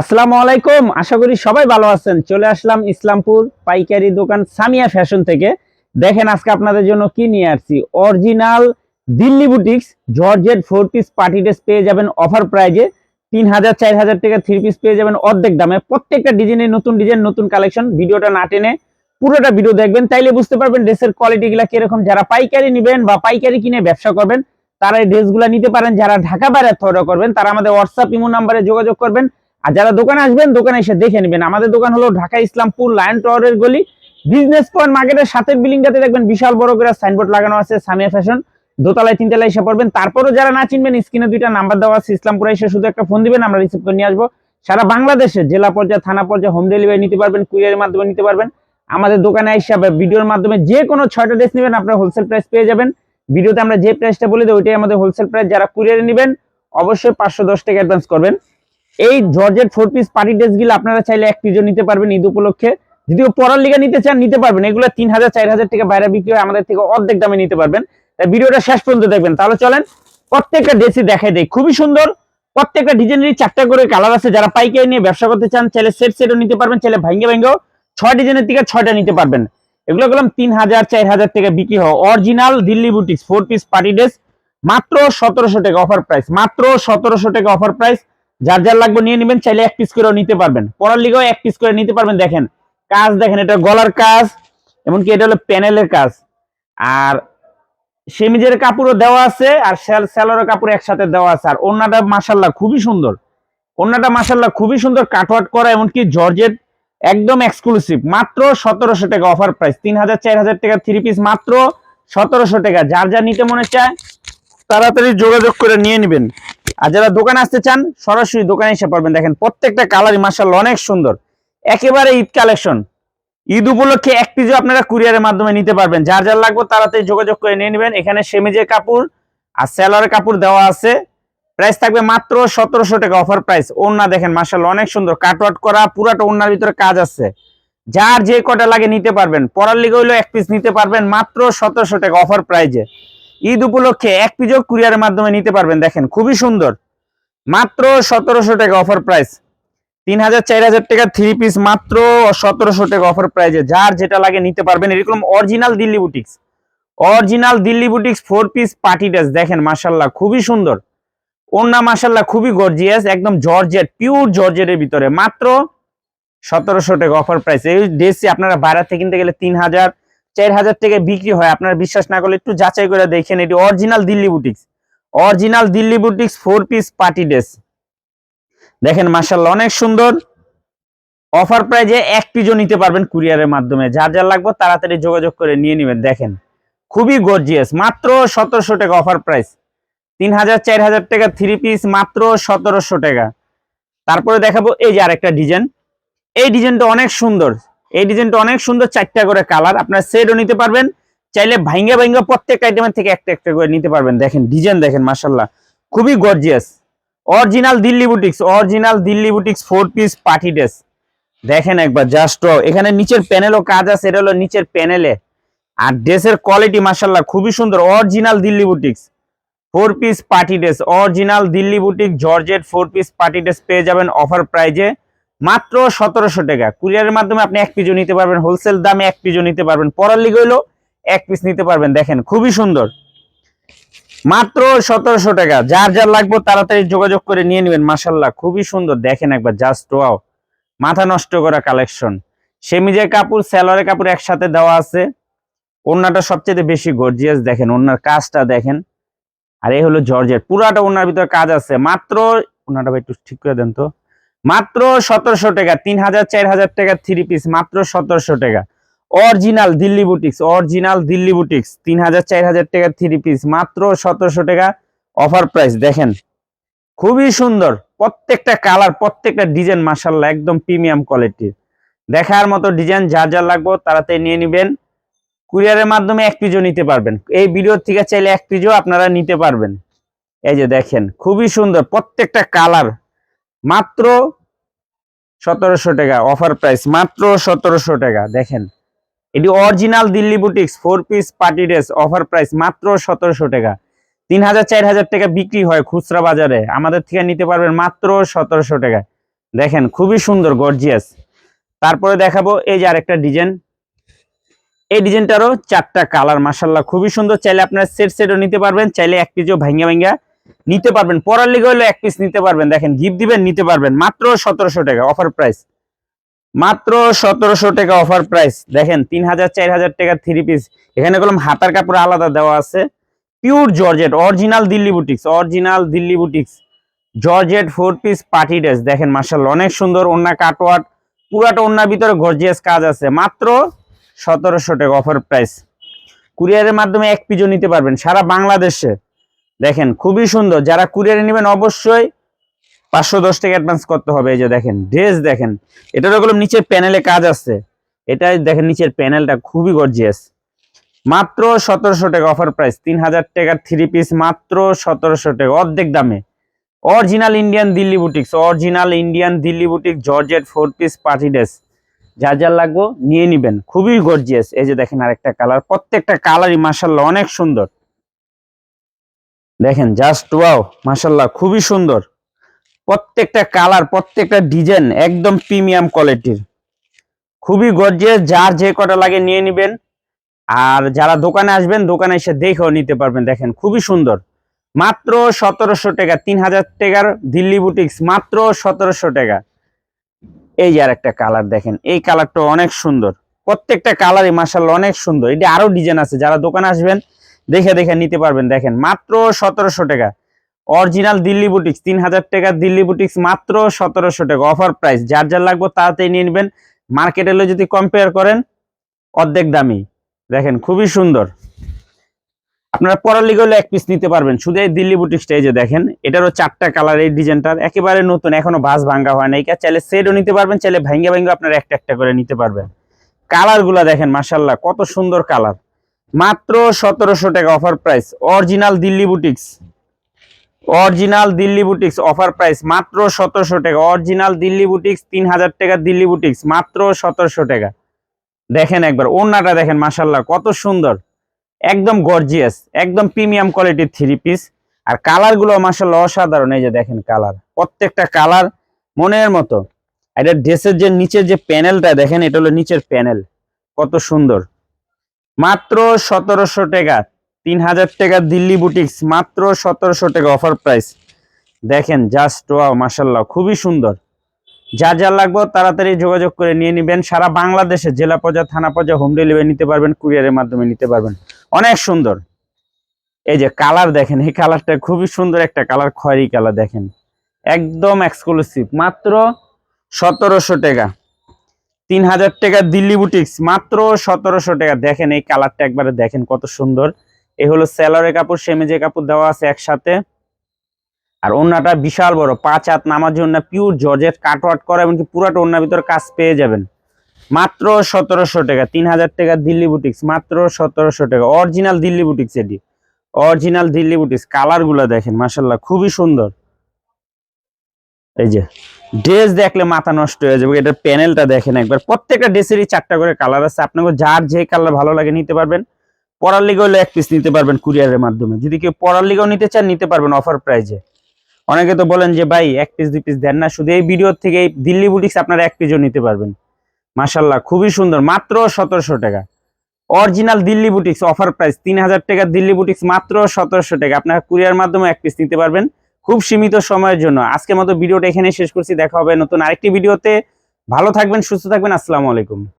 আসসালামু আলাইকুম, আশা করি সবাই ভালো আছেন। চলে আসলাম ইসলামপুর পাইকারি দোকান সামিয়া ফ্যাশন থেকে। দেখেন আজকে আপনাদের জন্য কি নিয়ে আসছি? Original Delhi boutiques, georgette four piece party dress পেয়ে যাবেন অফার প্রাইজে। তিন হাজার, চার হাজার টাকা থ্রি পিস পেয়ে যাবেন অর্ধেক দামে। প্রত্যেকটা ডিজাইনের নতুন ডিজাইন, নতুন কালেকশন, ভিডিওটা না টেনে পুরোটা ভিডিও দেখবেন, তাইলে বুঝতে পারবেন ড্রেসের কোয়ালিটি গুলা কীরকম। যারা পাইকারি নেবেন বা পাইকারি কিনে ব্যবসা করবেন, তারা এই ড্রেসগুলো নিতে পারেন। যারা ঢাকা বাইরে অর্ডার করবেন, তারা আমাদের হোয়াটসঅ্যাপ ইমো নাম্বারে যোগাযোগ করবেন। আর যারা দোকানে আসবেন, দোকানে এসে দেখে নেবেন। আমাদের দোকান হলো ঢাকা ইসলামপুর লায়ন টাওয়ারের গলি। বিজনেস পয়েন্ট মার্কেটের সাথের বিল্ডিংটাতে দেখবেন বিশাল বড় করে সাইনবোর্ড লাগানো আছে, সামিয়া ফ্যাশন। দোতলায়, তিনতলায় এসে পড়বেন। তারপরও যারা না চিনবেন, স্ক্রিনে দুইটা নাম্বার দেওয়া আছে, ইসলামপুরে এসে শুধু একটা ফোন দিবেন, আমরা রিসিভ করে নিয়ে আসব। সারা বাংলাদেশে জেলা পর্যায়ে, থানা পর্যায়ে হোম ডেলিভারি নিতে পারবেন কুরিয়ারের মাধ্যমে নিতে পারবেন। আমাদের দোকানে এসে ভিডিওর মাধ্যমে যে কোনো ছয়টা ড্রেস নেবেন, আপনার হোলসেল প্রাইস পেয়ে যাবেন। ভিডিওতে আমরা যে প্রাইসটা বলে দিই ওইটাই আমাদের হোলসেল প্রাইস যারা কুরিয়ারে নেবেন, অবশ্যই পাঁচশো দশ টাকা অ্যাডভান্স করবেন। এই জর্জেট ফোর পিস পার্টি ড্রেসগুলো আপনারা চাইলে এক পিজও নিতে পারবেন ঈদ উপলক্ষে। যদিও পড়ার লিগে নিতে চান, নিতে পারবেন। এগুলো তিন হাজার, চার হাজার টাকা বাইরে বিক্রি হয়, আমাদের থেকে অর্ধেক দামে নিতে পারবেন। তাই ভিডিওটা শেষ পর্যন্ত দেখবেন। তাহলে চলেন, প্রত্যেকটা ড্রেসই দেখাই দেয় খুবই সুন্দর, প্রত্যেকটা ডিজাইনেরই চারটা করে কালার আছে। যারা পাইকারি নিয়ে ব্যবসা করতে চান, চাইলে সেট সেটও নিতে পারবেন, চাইলে ভাঙ্গে ভাঙ্গেও ছয় ডিজাইনের থেকে ছয়টা নিতে পারবেন। এগুলো গেলাম তিন হাজার, চার হাজার টাকা বিক্রি হয়। Original Delhi boutiques four piece party dress, মাত্র সতেরোশো টাকা অফার প্রাইস মাত্র সতেরোশো টাকা অফার প্রাইস যার যার লাগবে নিয়ে নেবেন, চাইলে এক পিস করেও নিতে পারবেন। পড়ার লিগেও এক পিস করে নিতে পারবেন, দেখেন। কাজ, দেখেন, এটা গলার কাজ, এমনকি এটা হলো প্যানেলের কাজ। আর সেমিজের কাপড়ও দেওয়া আছে, আর স্যালোরের কাপড় একসাথে দেওয়া আছে। আর ওন্নাটা মাসাল্লাহ খুবই সুন্দর। ওন্নাটা মাসাল্লাহ খুবই সুন্দর কাটওয়াট করা, এমনকি জর্জেট একদম এক্সক্লুসিভ মাত্র সতেরোশো টাকা অফার প্রাইস তিন হাজার, চার হাজার টাকা থ্রি পিস মাত্র সতেরোশো টাকা। যার যা নিতে মনে চায়, তাড়াতাড়ি যোগাযোগ করে নিয়ে নেবেন। আর যারা দোকানে আসতে চান, সরাসরি দোকানে এসে পারবেন। দেখেন, প্রত্যেকটা কালারই মার্শাল অনেক সুন্দর। একেবারে ঈদ কালেকশন ঈদ উপলক্ষে এক পিসও আপনারা কুরিয়ারের মাধ্যমে নিতে পারবেন। যার যার লাগবে তাড়াতাড়ি যোগাযোগ করে নিয়ে নেবেন। এখানে সেমিজের কাপড় আর স্যালোয়ারের কাপড় দেওয়া আছে। প্রাইস থাকবে মাত্র সতেরোশো টাকা অফার প্রাইস ওন্না দেখেন মার্শাল অনেক সুন্দর। কাটওয়াট করা পুরাটা ওন্নার ভিতরে কাজ আছে। যার যে কটা লাগে নিতে পারবেন। পরার লিগে হইলেও এক পিস নিতে পারবেন মাত্র সতেরোশো টাকা অফার প্রাইজে ঈদ উপলক্ষে এক পিজও কুরিয়ারের মাধ্যমে নিতে পারবেন, দেখেন খুবই সুন্দর। মাত্র সতেরোশো টাকা অফার প্রাইস তিন হাজার, চার হাজার টাকা থ্রি পিস মাত্র সতেরোশো টাকা অফার প্রাইজে যার যেটা লাগে নিতে পারবেন, এরকম original Delhi boutiques original Delhi boutiques four piece party dress দেখেন মাসাল্লাহ খুবই সুন্দর। ওন্না মাসাল্লাহ খুবই গর্জিয়াস একদম জর্জেট পিওর জর্জেটের ভিতরে। মাত্র সতেরোশো টাকা অফার প্রাইস এই ড্রেসই আপনারা বাইরে থেকে কিনতে গেলে তিন হাজার চার হাজার টাকা বিক্রি হয়। আপনারা বিশ্বাস না করলে একটু যাচাই করে দেখেন। এটি original Delhi boutiques original Delhi boutiques four piece party dress দেখেন মার্শাল্লাহ অনেক সুন্দর। অফার প্রাইজে এক পিজও নিতে পারবেন কুরিয়ারের মাধ্যমে। যার যার লাগবে তাড়াতাড়ি যোগাযোগ করে নিয়ে নেবেন। দেখেন, খুবই গর্জিয়াস মাত্র সতেরোশো টাকা অফার প্রাইস তিন হাজার, চার হাজার টাকা থ্রি পিস মাত্র সতেরোশো টাকা। তারপরে দেখাবো, এই যে আরেকটা ডিজাইন এই ডিজাইনটা অনেক সুন্দর। এই ডিজাইনটা অনেক সুন্দর চারটা করে কালার। আপনার সেটও নিতে পারবেন, চাইলে ভাঙ্গা ভাঙ্গা প্রত্যেক আইটেমের থেকে একটা একটা করে নিতে পারবেন। দেখেন ডিজাইন দেখেন মাসাল্লাহ খুবই gorgeous original Delhi boutiques original Delhi boutiques four piece party dress দেখেন একবার জাস্ট এখানে নিচের প্যানেলও কাজ আছে, এটা হলো নিচের প্যানেলে আর ড্রেসের কোয়ালিটি মাসাল্লাহ খুবই সুন্দর। Original Delhi boutiques four piece party dress original Delhi boutique georgette four piece party dress পেয়ে যাবেন অফার প্রাইজে মাত্র সতেরোশো টাকা। কুরিয়ারের মাধ্যমে আপনি এক পিজও নিতে পারবেন হোলসেল দামে এক পিজও নিতে পারবেন। পরার লিগে হইল এক পিস নিতে পারবেন। দেখেন, খুবই সুন্দর। মাত্র সতেরোশো টাকা। যার যার লাগবে তাড়াতাড়ি যোগাযোগ করে নিয়ে নেবেন। মাসাল্লাহ খুবই সুন্দর। দেখেন একবার জাস্ট ওয়াও মাথা নষ্ট করা কালেকশন সেমিজের কাপড় স্যালোয়ারের কাপড় একসাথে দেওয়া আছে। ওনাটা সবচেয়ে বেশি গর্জিয়াস দেখেন ওনার কাজটা দেখেন। আর এই হলো জর্জেট। পুরাটা ওনার ভিতরে কাজ আছে। মাত্র ওনাটা একটু ঠিক করে দেন তো। মাত্র সতেরোশো টাকা, তিন হাজার, চার হাজার টাকা থ্রি পিস মাত্র সতেরোশো টাকা। Original Delhi boutiques original Delhi boutiques তিন হাজার, চার হাজার টাকা থ্রি পিস মাত্র সতেরোশো টাকা অফার প্রাইস দেখেন। খুবই সুন্দর, প্রত্যেকটা কালার প্রত্যেকটা ডিজাইন মাসাল্লাহ একদম প্রিমিয়াম কোয়ালিটির দেখার মতো ডিজাইন যার যা লাগবে তাড়াতাড়ি নিয়ে নেবেন। কুরিয়ারের মাধ্যমে এক পিজও নিতে পারবেন। এই ভিডিওর থেকে চাইলে এক পিজও আপনারা নিতে পারবেন। এই যে দেখেন, খুবই সুন্দর, প্রত্যেকটা কালার মাত্র সতেরোশো টাকা অফার প্রাইস মাত্র সতেরোশো টাকা। দেখেন, এটি original Delhi boutiques four piece party dress offer price মাত্র সতেরোশো টাকা। তিন হাজার, চার হাজার টাকা বিক্রি হয় খুচরা বাজারে। আমাদের থেকে নিতে পারবেন মাত্র সতেরোশো টাকা। দেখেন, খুবই সুন্দর গর্জিয়াস তারপরে দেখাবো এই যে আরেকটা ডিজাইন এই ডিজাইনটারও চারটা কালার মাসাল্লাহ খুবই সুন্দর। চাইলে আপনার সেট সেটও নিতে পারবেন, চাইলে এক পিসও ভাঙ্গা ভাঙ্গা নিতে পারবেন। পরার লিগে হলে এক পিস নিতে পারবেন। দেখেন গিফট দিবেন, নিতে পারবেন। মাত্র সতেরোশো টাকা অফার প্রাইস মাত্র সতেরোশো টাকা অফার প্রাইস দেখেন, তিন হাজার, চার হাজার টাকা থ্রি পিস এখানে কলম হাতার কাপড় আলাদা দেওয়া আছে। Pure georgette original Delhi boutiques original Delhi boutiques georgette four piece party dress দেখেন মার্শাল অনেক সুন্দর ওন্না কাটওয়াট পুরাটা ওন্নার ভিতরে গর্জিয়াস কাজ আছে। মাত্র সতেরোশো টাকা অফার প্রাইস কুরিয়ারের মাধ্যমে এক পিজও নিতে পারবেন। সারা বাংলাদেশে। দেখেন, খুবই সুন্দর। যারা কুরিয়ারে নেবেন অবশ্যই পাঁচশো দশ টাকা অ্যাডভান্স করতে হবে। এই যে দেখেন ড্রেস দেখেন, এটার ওগুলো নিচের প্যানেলে কাজ আছে। এটাই দেখেন, নিচের প্যানেলটা খুবই গর্জিয়াস মাত্র সতেরোশো টাকা অফার প্রাইস তিন হাজার টাকার থ্রি পিস মাত্র সতেরোশো টাকা, অর্ধেক দামে। Original Indian Delhi boutiques original Indian Delhi boutique georgette four piece party dress যা যা লাগবো নিয়ে নিবেন, খুবই গর্জিয়াস এই যে দেখেন, আরেকটা কালার প্রত্যেকটা কালারই মাসাল্লাহ অনেক সুন্দর। দেখেন জাস্ট ওয়াও মাসাল্লাহ খুবই সুন্দর। প্রত্যেকটা কালার প্রত্যেকটা ডিজাইন একদম প্রিমিয়াম কোয়ালিটির খুবই গর্জিয়াস যার যে কটা লাগে নিয়ে নিবেন। আর যারা দোকানে আসবেন, দোকানে এসে দেখেও নিতে পারবেন, দেখেন, খুবই সুন্দর। মাত্র সতেরোশো টাকা, তিন হাজার টাকার দিল্লি বুটিক্স মাত্র সতেরোশো টাকা। এই আর একটা কালার দেখেন, এই কালারটা অনেক সুন্দর। প্রত্যেকটা কালারই মার্শাল অনেক সুন্দর। এটা আরও ডিজাইন আছে, যারা দোকানে আসবেন দেখে দেখে নিতে পারবেন, দেখেন। মাত্র সতেরোশো টাকা। অরিজিনাল দিল্লি বুটিক্স তিন হাজার টাকা দিল্লি বুটিক্স মাত্র সতেরোশো টাকা। অফার প্রাইস যার যার লাগবে তাড়াতাড়ি নিয়ে নেবেন। মার্কেটে যদি কম্পেয়ার করেন, অর্ধেক দামি। দেখেন, খুবই সুন্দর। আপনারা পরার লিগে হলে এক পিস নিতে পারবেন। শুধু এই দিল্লি বুটিক্সটা এই যে দেখেন, এটারও চারটা কালার এই ডিজাইনটার একেবারে নতুন, এখনও ভাস ভাঙ্গা হয় না চাইলে সেটও নিতে পারবেন, চাইলে ভাঙ্গা ভাঙ্গা আপনারা একটা একটা করে নিতে পারবেন। কালারগুলা দেখেন মার্শাল্লাহ কত সুন্দর কালার মাত্র সতেরোশো টাকা offer price original Delhi boutiques original Delhi boutiques offer price মাত্র সতেরোশো টাকা। অরিজিনাল দিল্লি বুটিক্স তিন হাজার টাকা দিল্লি বুটিক্স মাত্র সতেরোশো টাকা। দেখেন একবার, ওড়নাটা দেখেন মাসাল্লাহ কত সুন্দর। একদম গর্জিয়াস একদম প্রিমিয়াম কোয়ালিটির থ্রি পিস আর কালারগুলো মাসাল্লাহ অসাধারণ, এই যে দেখেন কালার প্রত্যেকটা কালার মনের মতো। এটা ড্রেসের যে নিচের যে প্যানেলটা দেখেন, এটা হলো নিচের প্যানেল কত সুন্দর। মাত্র সতেরোশো টাকা, তিন হাজার টাকা দিল্লি বুটিক্স মাত্র সতেরোশো টাকা অফার প্রাইস দেখেন জাস্ট ওয়াও মাসাল্লাহ খুবই সুন্দর। যা যা লাগবে তাড়াতাড়ি যোগাযোগ করে নিয়ে নেবেন। সারা বাংলাদেশে জেলা পর্যায়ে থানা পর্যায়ে হোম ডেলিভারি নিতে পারবেন কুরিয়ারের মাধ্যমে নিতে পারবেন। অনেক সুন্দর। এই যে কালার দেখেন, এই কালারটা খুবই সুন্দর একটা কালার খয়েরি কালার দেখেন। একদম এক্সক্লুসিভ মাত্র সতেরোশো টাকা। তিন হাজার টাকা দিল্লি বুটিক্স, মাত্র সতেরোশো টাকা। দেখেন এই কালারটা একবারে দেখেন কত সুন্দর। এই হলো স্যালারের কাপড়, সেমেজের কাপড় দেওয়া আছে একসাথে। আর ওন্নাটা বিশাল বড়, পাঁচ হাত নামার জন্য পিওর জর্জেট, কাটওয়াট করা, এমনকি পুরাটা ওন্নার ভিতরে কাজ পেয়ে যাবেন। মাত্র সতেরোশো টাকা তিন হাজার টাকা দিল্লি বুটিক্স, মাত্র সতেরোশো টাকা। অরিজিনাল দিল্লি বুটিক্স এটি। অরিজিনাল দিল্লি বুটিক্স কালারগুলা দেখেন মাসাল্লাহ খুবই সুন্দর। এই যে ড্রেস দেখলে মাথা নষ্ট হয়ে যাবে, এটার প্যানেলটা দেখেন একবার। প্রত্যেকটা ড্রেসেরই চারটা করে কালার আছে, আপনাকে যার যে কালার ভালো লাগে নিতে পারবেন। পরার লিগে হলে এক পিস নিতে পারবেন কুরিয়ারের মাধ্যমে। যদি কেউ পরার লিগেও নিতে চান, নিতে পারবেন অফার প্রাইজে অনেকে তো বলেন যে, ভাই, এক পিস দুই পিস দেন না। শুধু এই ভিডিও থেকে দিল্লি বুটিক্স আপনারা এক পিসও নিতে পারবেন। মাসাল্লাহ খুবই সুন্দর। মাত্র সতেরোশো টাকা। Original Delhi boutiques offer price তিন হাজার টাকা। দিল্লি বুটিক্স মাত্র সতেরোশো টাকা। আপনারা কুরিয়ার মাধ্যমে এক পিস নিতে পারবেন। খুব সীমিত সময়ের জন্য। আজকের মতো ভিডিওটা এখানে শেষ করছি। দেখা হবে নতুন আরেকটি ভিডিওতে। ভালো থাকবেন, সুস্থ থাকবেন। আসসালামু আলাইকুম।